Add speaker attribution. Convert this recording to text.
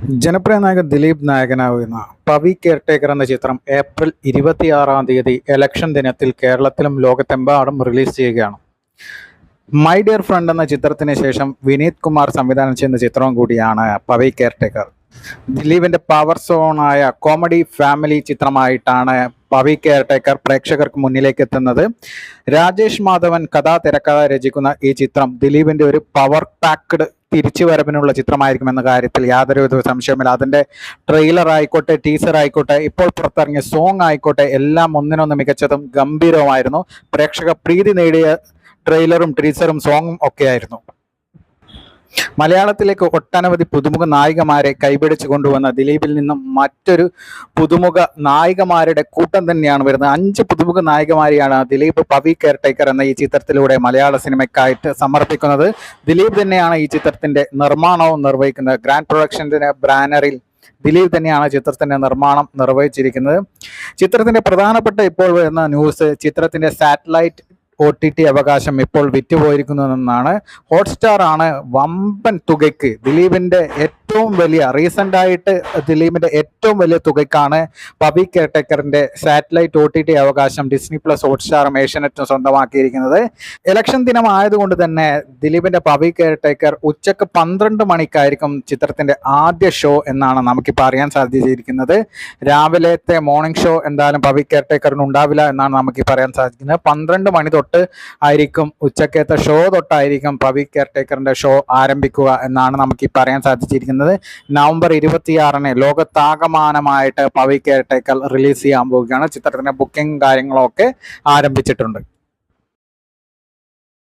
Speaker 1: ജനപ്രിയ നായകൻ ദിലീപ് നായകനാവുന്ന പവി കെയർടേക്കർ എന്ന ചിത്രം ഏപ്രിൽ ഇരുപത്തിയാറാം തീയതി ഇലക്ഷൻ ദിനത്തിൽ കേരളത്തിലും ലോകത്തെമ്പാടും റിലീസ് ചെയ്യുകയാണ്. മൈ ഡിയർ ഫ്രണ്ട് എന്ന ചിത്രത്തിന് ശേഷം വിനീത് കുമാർ സംവിധാനം ചെയ്യുന്ന ചിത്രവും കൂടിയാണ് പവി കെയർടേക്കർ. ദിലീപിന്റെ പവർ സോണായ കോമഡി ഫാമിലി ചിത്രമായിട്ടാണ് പവി കെയർടേക്കർ പ്രേക്ഷകർക്ക് മുന്നിലേക്ക് എത്തുന്നത്. രാജേഷ് മാധവൻ കഥാ തിരക്കഥ രചിക്കുന്ന ഈ ചിത്രം ദിലീപിന്റെ ഒരു പവർ പാക്ഡ് തിരിച്ചു വരവിനുള്ള ചിത്രമായിരിക്കും എന്ന കാര്യത്തിൽ യാതൊരു സംശയമില്ല അതിന്റെ ട്രെയിലർ ആയിക്കോട്ടെ ടീസർ ആയിക്കോട്ടെ ഇപ്പോൾ പുറത്തിറങ്ങിയ സോങ് ആയിക്കോട്ടെ എല്ലാം ഒന്നിനൊന്ന് മികച്ചതും ഗംഭീരവുമായിരുന്നു. പ്രേക്ഷക പ്രീതി നേടിയ ട്രെയിലറും ടീസറും സോങ്ങും ഒക്കെയായിരുന്നു മലയാളത്തിലേക്ക് ഒട്ടനവധി പുതുമുഖ നായികമാരെ കൈപിടിച്ചു കൊണ്ടുവന്ന ദിലീപിൽ നിന്നും മറ്റൊരു പുതുമുഖ നായികമാരുടെ കൂട്ടം തന്നെയാണ് വരുന്നത്. അഞ്ച് പുതുമുഖ നായികമാരെയാണ് ദിലീപ് പവി കെയർടേക്കർ എന്ന ഈ ചിത്രത്തിലൂടെ മലയാള സിനിമയ്ക്കായിട്ട് സമർപ്പിക്കുന്നത്. ദിലീപ് തന്നെയാണ് ഈ ചിത്രത്തിന്റെ നിർമ്മാണവും നിർവഹിക്കുന്നത്. ഗ്രാൻഡ് പ്രൊഡക്ഷന്റെ ബാനറിൽ ദിലീപ് തന്നെയാണ് ചിത്രത്തിന്റെ നിർമ്മാണം നിർവഹിച്ചിരിക്കുന്നത്. ചിത്രത്തിന്റെ പ്രധാനപ്പെട്ട ഇപ്പോൾ വരുന്ന ന്യൂസ് ചിത്രത്തിന്റെ സാറ്റലൈറ്റ് ഒ ടി ടി അവകാശം ഇപ്പോൾ വിറ്റുപോയിരിക്കുന്നു എന്നാണ് ഹോട്ട്സ്റ്റാർ ആണ് വമ്പൻ തുകയ്ക്ക് ദിലീപിന്റെ ഏറ്റവും വലിയ റീസെന്റ് ആയിട്ട് ദിലീപിന്റെ ഏറ്റവും വലിയ തുകയ്ക്കാണ് പബി കെയർടേക്കറിന്റെ സാറ്റലൈറ്റ് ഒ ടി ടി അവകാശം ഡിസ്നി പ്ലസ് ഹോട്ട്സ്റ്റാറും ഏഷ്യനെറ്റും സ്വന്തമാക്കിയിരിക്കുന്നത്. ഇലക്ഷൻ ദിനം ആയതുകൊണ്ട് തന്നെ ദിലീപിന്റെ പബി കെയർടേക്കർ ഉച്ചയ്ക്ക് പന്ത്രണ്ട് മണിക്കായിരിക്കും ചിത്രത്തിന്റെ ആദ്യ ഷോ എന്നാണ് നമുക്കിപ്പോൾ അറിയാൻ സാധിച്ചിരിക്കുന്നത്. രാവിലത്തെ മോർണിംഗ് ഷോ എന്തായാലും പബി കെയർടേക്കറിന് ഉണ്ടാവില്ല എന്നാണ് നമുക്ക് പറയാൻ സാധിക്കുന്നത്. പന്ത്രണ്ട് മണി തൊട്ട് ആയിരിക്കും ഉച്ചക്കത്തെ ഷോ തൊട്ടായിരിക്കും പബി കെയർടേക്കറിന്റെ ഷോ ആരംഭിക്കുക എന്നാണ് നമുക്ക് പറയാൻ സാധിച്ചിരിക്കുന്നത്. നവംബർ ഇരുപത്തിയാറിന് ലോകത്താകമാനമായിട്ട് പവി കെയർടേക്കർ റിലീസ് ചെയ്യാൻ പോവുകയാണ്. ചിത്രത്തിന്റെ ബുക്കിംഗ് കാര്യങ്ങളൊക്കെ ആരംഭിച്ചിട്ടുണ്ട്.